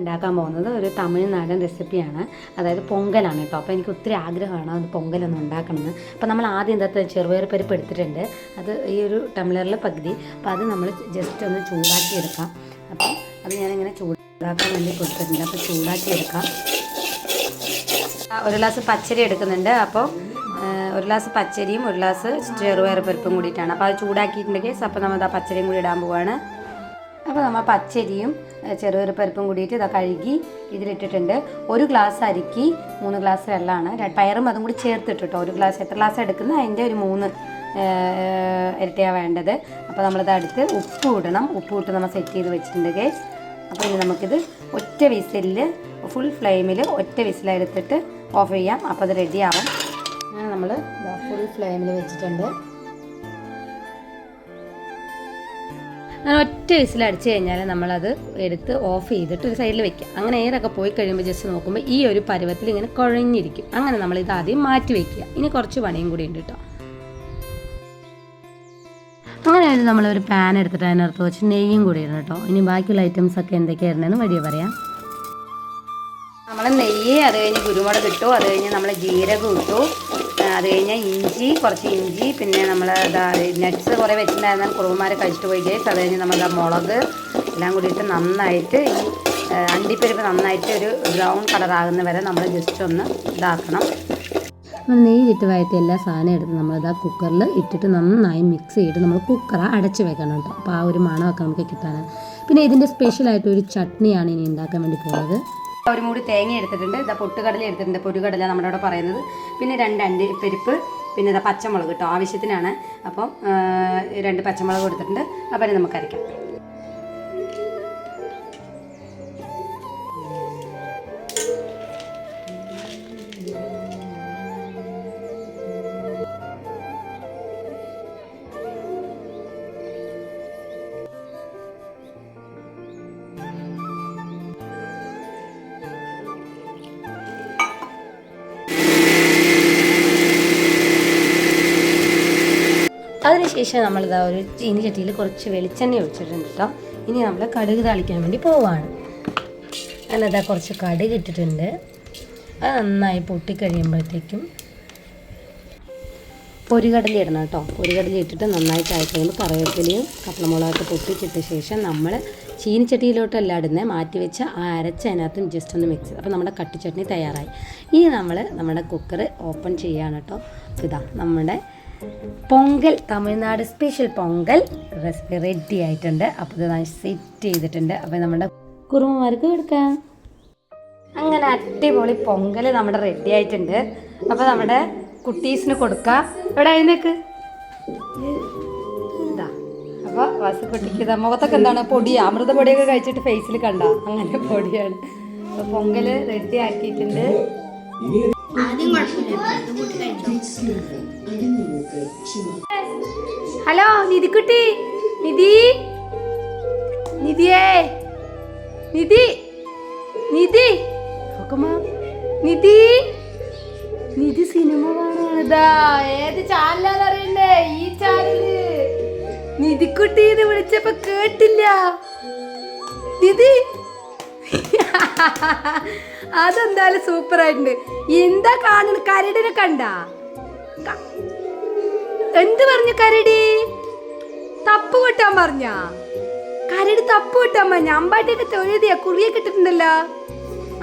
ഉണ്ടാക്കാൻ പോകുന്നത് ഒരു തമിഴ്നാടൻ റെസിപ്പിയാണ്. അതായത് പൊങ്കലാണ് കേട്ടോ. അപ്പോൾ എനിക്ക് ഒത്തിരി ആഗ്രഹമാണ് അത് പൊങ്കലൊന്ന് ഉണ്ടാക്കണമെന്ന്. അപ്പോൾ നമ്മൾ ആദ്യം ഇന്നത്തെ ചെറുപയർ പരിപ്പ് എടുത്തിട്ടുണ്ട്. അത് ഈ ഒരു ടംബ്ലറിൽ പകുതി. അപ്പോൾ അത് നമ്മൾ ജസ്റ്റ് ഒന്ന് ചൂടാക്കി എടുക്കാം അപ്പോൾ അത് ഞാനിങ്ങനെ ചൂടാക്കാൻ വേണ്ടി കൊടുത്തിട്ടുണ്ട്. അപ്പോൾ ചൂടാക്കി എടുക്കാം ഒരു ഗ്ലാസ് പച്ചരി എടുക്കുന്നുണ്ട്. അപ്പോൾ ഒരു ഗ്ലാസ് പച്ചരിയും ഒരു ഗ്ലാസ് ചെറുപയർ പരിപ്പും കൂടിയിട്ടാണ്. അപ്പോൾ അത് ചൂടാക്കിയിട്ടുണ്ടെങ്കിൽ അപ്പോൾ നമ്മൾ ആ പച്ചരിയും കൂടി ഇടാൻ പോവാണ്. അപ്പോൾ നമ്മൾ പച്ചരിയും ചെറുപയർ പരിപ്പും കൂടിയിട്ട് ഇതാ കഴുകി ഇതിലിട്ടിട്ടുണ്ട്. ഒരു ഗ്ലാസ് അരിക്ക് മൂന്ന് ഗ്ലാസ് വെള്ളമാണ്. പയറും അതും കൂടി ചേർത്തിട്ടിട്ടോ. ഒരു ഗ്ലാസ് എത്ര ഗ്ലാസ് എടുക്കുന്ന അതിന്റെ ഒരു മൂന്ന് ഇരട്ടിയാണ് വേണ്ടത്. അപ്പോൾ നമ്മളിത് അടുത്ത് ഉപ്പ് ഇടണം. ഉപ്പ് ഇട്ട് നമ്മൾ സെറ്റ് ചെയ്ത് വെച്ചിട്ടുണ്ട് അപ്പോൾ ഇനി നമുക്കിത് ഒറ്റ വിസിലിൽ ഫുൾ ഫ്ലെയിമിൽ ഒറ്റ വിസിലെടുത്തിട്ട് ഓഫ് ചെയ്യാം. അപ്പോൾ അത് റെഡിയാവും അങ്ങനെ നമ്മൾ ഫുൾ ഫ്ലെയിമിൽ വെച്ചിട്ടുണ്ട്. അങ്ങനെ ഒറ്റ വിസിൽ അടിച്ചു കഴിഞ്ഞാൽ നമ്മളത് എടുത്ത് ഓഫ് ചെയ്തിട്ട് ഒരു സൈഡിൽ വെക്കുക. അങ്ങനെ എയറൊക്കെ പോയി കഴിയുമ്പോൾ ജസ്റ്റ് നോക്കുമ്പോൾ ഈ ഒരു പരുവത്തിൽ ഇങ്ങനെ കുഴഞ്ഞിരിക്കും. അങ്ങനെ നമ്മൾ ഇത് ആദ്യം മാറ്റി വെക്കുക. ഇനി കുറച്ച് പണിയും കൂടി ഉണ്ട് കേട്ടോ അങ്ങനെ നമ്മളൊരു പാൻ എടുത്തിട്ട് അതിനകത്ത് വെച്ച് നെയ്യും കൂടി ഇടണം കേട്ടോ ഇനി ബാക്കിയുള്ള ഐറ്റംസ് ഒക്കെ എന്തൊക്കെയായിരുന്നെന്ന് വഴിയെ പറയാം. നമ്മൾ നെയ്യ് അത് കഴിഞ്ഞ് കുരുമുളക് ഇട്ടു. അത് കഴിഞ്ഞ് നമ്മൾ ജീരകം ഇട്ടു. അത് കഴിഞ്ഞ് ഇഞ്ചി കുറച്ച് ഇഞ്ചി പിന്നെ നമ്മൾ നട്ട്സ് കുറേ വെച്ചിട്ടുണ്ടായിരുന്നാൽ കുറുമാരെ കഴിച്ചിട്ട് പോയി കേസ് അത് കഴിഞ്ഞ് നമ്മൾ മുളക് എല്ലാം കൂടിയിട്ട് നന്നായിട്ട് ഈ അണ്ടിപ്പരിപ്പ് നന്നായിട്ട് ഒരു ബ്രൗൺ കളറാകുന്ന വരെ നമ്മൾ ജസ്റ്റ് ഒന്ന് ഇതാക്കണം. നമ്മൾ നെയ്യിലിട്ട് വഴറ്റി എല്ലാ സാധനം എടുത്ത് നമ്മളിതാ കുക്കറിൽ ഇട്ടിട്ട് നന്നായി മിക്സ് ചെയ്തിട്ട് നമ്മൾ കുക്കർ അടച്ച് വെക്കണം കേട്ടോ. അപ്പോൾ ആ ഒരു മണമൊക്കെ നമുക്ക് കിട്ടാനാണ് പിന്നെ ഇതിന്റെ സ്പെഷ്യലായിട്ട് ഒരു ചട്നിയാണ് ഇനി ഉണ്ടാക്കാൻ വേണ്ടി പോകുന്നത് ഒരു മൂടി തേങ്ങ എടുത്തിട്ടുണ്ട്. ഇതാ പൊട്ടുകടല എടുത്തിട്ടുണ്ട്. പൊരുകടല നമ്മുടെ പറയുന്നത്. പിന്നെ രണ്ട് അണ്ടി പരിപ്പ് പിന്നെ ഇതാ പച്ചമുളക് കേട്ടോ ആവശ്യത്തിനാണ്. അപ്പം രണ്ട് പച്ചമുളക് കൊടുത്തിട്ടുണ്ട്. അപ്പം നമുക്ക് അരയ്ക്കാം. അതിനുശേഷം നമ്മളിതാ ഒരു ചീനി ചട്ടിയിൽ കുറച്ച് വെളിച്ചെണ്ണ ഒഴിച്ചിട്ടുണ്ട് കേട്ടോ ഇനി നമ്മൾ കടുക് താളിക്കാൻ വേണ്ടി പോവാണ്. അല്ലതാ കുറച്ച് കടുക് ഇട്ടിട്ടുണ്ട്. അത് നന്നായി പൊട്ടിക്കഴിയുമ്പോഴത്തേക്കും പൊരികടല ഇടണം കേട്ടോ പൊരികടല ഇട്ടിട്ട് നന്നായിട്ട് ആയി കഴിയുമ്പോൾ കറിവേപ്പിലയും കപ്പളമുളകൊക്കെ പൊട്ടിച്ചിട്ട ശേഷം നമ്മൾ ചീനിച്ചട്ടിയിലോട്ടല്ല ഇടുന്നത് മാറ്റി വെച്ച് ആ അരച്ച അതിനകത്തും ജസ്റ്റ് ഒന്ന് മിക്സ് അപ്പോൾ നമ്മുടെ കട്ടിച്ചട്നി തയ്യാറായി. ഇനി നമ്മൾ നമ്മുടെ കുക്കർ ഓപ്പൺ ചെയ്യുകയാണ് കേട്ടോ ഇതാ നമ്മുടെ Pongal Tamil Nadu special Pongal recipe ready ആയിട്ടുണ്ട്. അപ്പോൾ ഇത് സെറ്റ് ചെയ്തിട്ടുണ്ട്. അപ്പോൾ നമ്മുടെ കുറുമമാർക്ക് കൊടുക്കാം. അങ്ങനെ അടിപൊളി പൊങ്കൽ നമ്മുടെ റെഡി ആയിട്ടുണ്ട്. അപ്പോൾ നമ്മുടെ കുട്ടീസിന് കൊടുക്കാം. ഇവിടെ അതിനേക്ക്? ഇതാ. അപ്പോൾ വാസുക്കുട്ടിക്ക് മുഖത്തൊക്കെ എന്താണ്? പൊടി അമൃത പൊടിയൊക്കെ കഴിച്ചിട്ട് ഫേസിൽ കണ്ട? അങ്ങനെ പൊടിയാണ്. അപ്പോൾ പൊങ്കൽ റെഡി ആക്കിയിട്ടുണ്ട്. ഹലോ നിധിക്കുട്ടി. നിധി. നിധിയേ. നിധി. നിധി. നിധി. നിധി സിനിമ കാണാണിതാ ഏത് ചാനലാന്ന് അറിയണ്ടേ? ഈ ചാനൽ. നിധിക്കുട്ടി ഇത് വിളിച്ചപ്പോ കേട്ടില്ല. നിധി. അതെന്തായാലും സൂപ്പർ ആയിട്ടുണ്ട് എന്താ കാണുന്ന കരടിനെ കണ്ട? എന്ത് പറഞ്ഞു കരടി? തപ്പ് കിട്ടാൻ പറഞ്ഞ? കരടി തപ്പ് കിട്ടാൻ പറഞ്ഞ? അമ്പാട്ടിയൊക്കെ തൊഴുതിയാ? കുറിയൊക്കെ ഇട്ടിട്ടുണ്ടല്ലോ?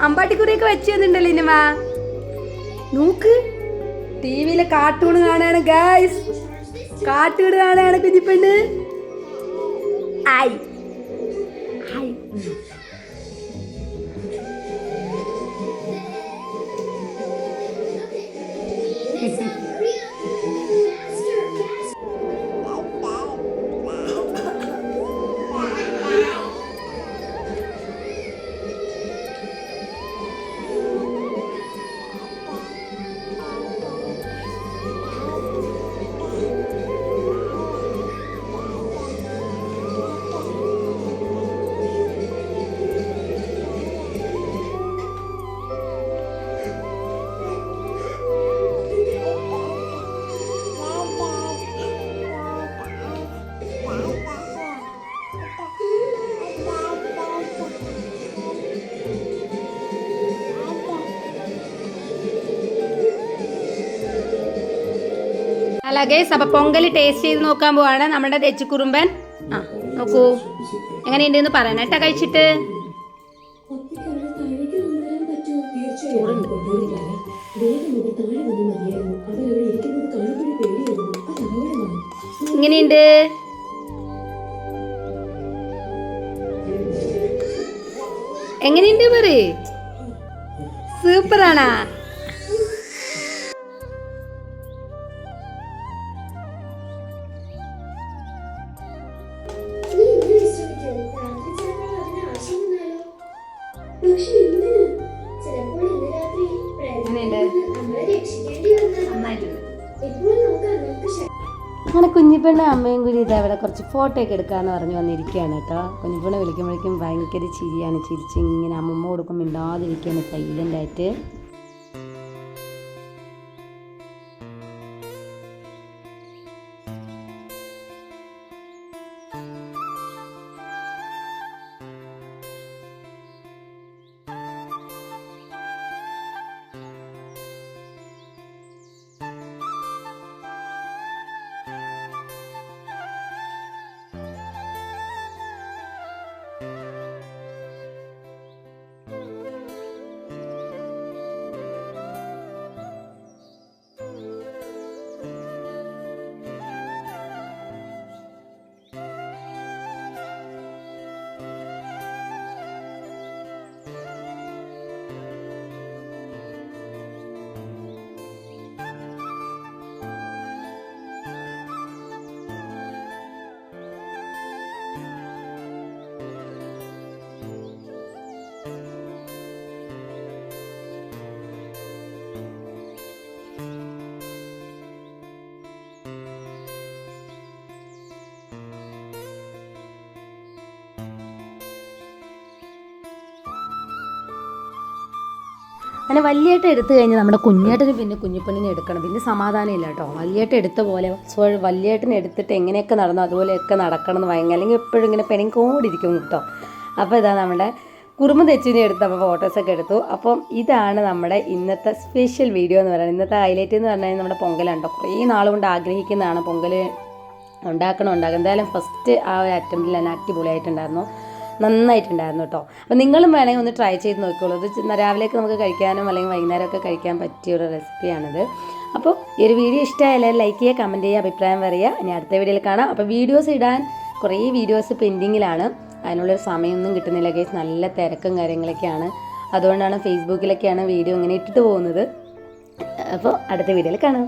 അമ്പാട്ടി കുറിയൊക്കെ വെച്ച് തന്നിട്ടുണ്ടല്ലോ ഇനിമ നോക്ക്. ടി വിയിലെ കാർട്ടൂൺ കാണാണ് ഗായ്സ് കാർട്ടൂൺ കാണാണ് കുഞ്ഞിപ്പെണ്ണ്. ആയി Jesús. അല്ല ഗേസ് അപ്പൊ പൊങ്കൽ ടേസ്റ്റ് ചെയ്ത് നോക്കാൻ പോവാണ് നമ്മുടെ തെച്ചിക്കുറുമ്പൻ ആ നോക്കൂ. എങ്ങനെയുണ്ട് എന്ന് പറയണം. കേട്ടാ കഴിച്ചിട്ട്? ഇങ്ങനെയുണ്ട് എങ്ങനെയുണ്ട് പറയ്? സൂപ്പറാണാ. അങ്ങനെ കുഞ്ഞിപ്പെണ്ണ അമ്മയും കൂടി ഇത് അവിടെ കുറച്ച് ഫോട്ടോ ഒക്കെ എടുക്കാന്ന് പറഞ്ഞു വന്നിരിക്കുകയാണ് കേട്ടോ. കുഞ്ഞിപ്പെണ്ണ വിളിക്കുമ്പോഴേക്കും ഭയങ്കര ചിരിയാണ്. ചിരിച്ച് ഇങ്ങനെ അമ്മമ്മ കൊടുക്കും മിണ്ടാതിരിക്കുകയാണ് സൈലന്റ് അങ്ങനെ വലിയേട്ട എടുത്തു കഴിഞ്ഞാൽ നമ്മുടെ കുഞ്ഞേട്ടന് പിന്നെ കുഞ്ഞിപ്പണിനെ എടുക്കണം. പിന്നെ സമാധാനം ഇല്ല കേട്ടോ വലിയേട്ട എടുത്ത പോലെ സോ വലിയേട്ടനെ എടുത്തിട്ട് എങ്ങനെയൊക്കെ നടന്നു അതുപോലെയൊക്കെ നടക്കണം എന്ന് ഭയങ്കര അല്ലെങ്കിൽ എപ്പോഴും ഇങ്ങനെ പെണിക്കോടിരിക്കും കേട്ടോ അപ്പോൾ ഇതാ നമ്മുടെ കുറുമ തെച്ചിനെ എടുത്ത് അപ്പോൾ ഫോട്ടോസൊക്കെ എടുത്തു. അപ്പം ഇതാണ് നമ്മുടെ ഇന്നത്തെ സ്പെഷ്യൽ വീഡിയോ എന്ന് പറയുന്നത്. ഇന്നത്തെ ഹൈലൈറ്റ് എന്ന് പറഞ്ഞാൽ നമ്മുടെ പൊങ്കലാണ് കേട്ടോ കുറേ നാളുകൊണ്ട് ആഗ്രഹിക്കുന്നതാണ് പൊങ്കൽ ഉണ്ടാക്കണം ഉണ്ടാക്കണം എന്തായാലും ഫസ്റ്റ് ആ ഒരു അറ്റംപ്റ്റിൽ തന്നെ അടിപൊളിയായിട്ടുണ്ടായിരുന്നു. നന്നായിട്ടുണ്ടായിരുന്നു കേട്ടോ. അപ്പോൾ നിങ്ങളും വേണമെങ്കിൽ ഒന്ന് ട്രൈ ചെയ്ത് നോക്കിക്കോളൂ. ഇത് രാവിലെയൊക്കെ നമുക്ക് കഴിക്കാനും അല്ലെങ്കിൽ വൈകുന്നേരമൊക്കെ കഴിക്കാൻ പറ്റിയ ഒരു റെസിപ്പിയാണിത് അപ്പോൾ ഈ ഒരു വീഡിയോ ഇഷ്ടമായാലും ലൈക്ക് ചെയ്യുക കമന്റ് ചെയ്യുക അഭിപ്രായം പറയുക. ഇനി അടുത്ത വീഡിയോയിൽ കാണാം. അപ്പോൾ വീഡിയോസ് ഇടാൻ കുറേ വീഡിയോസ് പെൻഡിങ്ങിലാണ് അതിനുള്ളൊരു സമയമൊന്നും കിട്ടുന്നില്ല കേസ് നല്ല തിരക്കും കാര്യങ്ങളൊക്കെയാണ്. അതുകൊണ്ടാണ് ഫേസ്ബുക്കിലൊക്കെയാണ് വീഡിയോ ഇങ്ങനെ ഇട്ടിട്ട് പോകുന്നത്. അപ്പോൾ അടുത്ത വീഡിയോയിൽ കാണാം.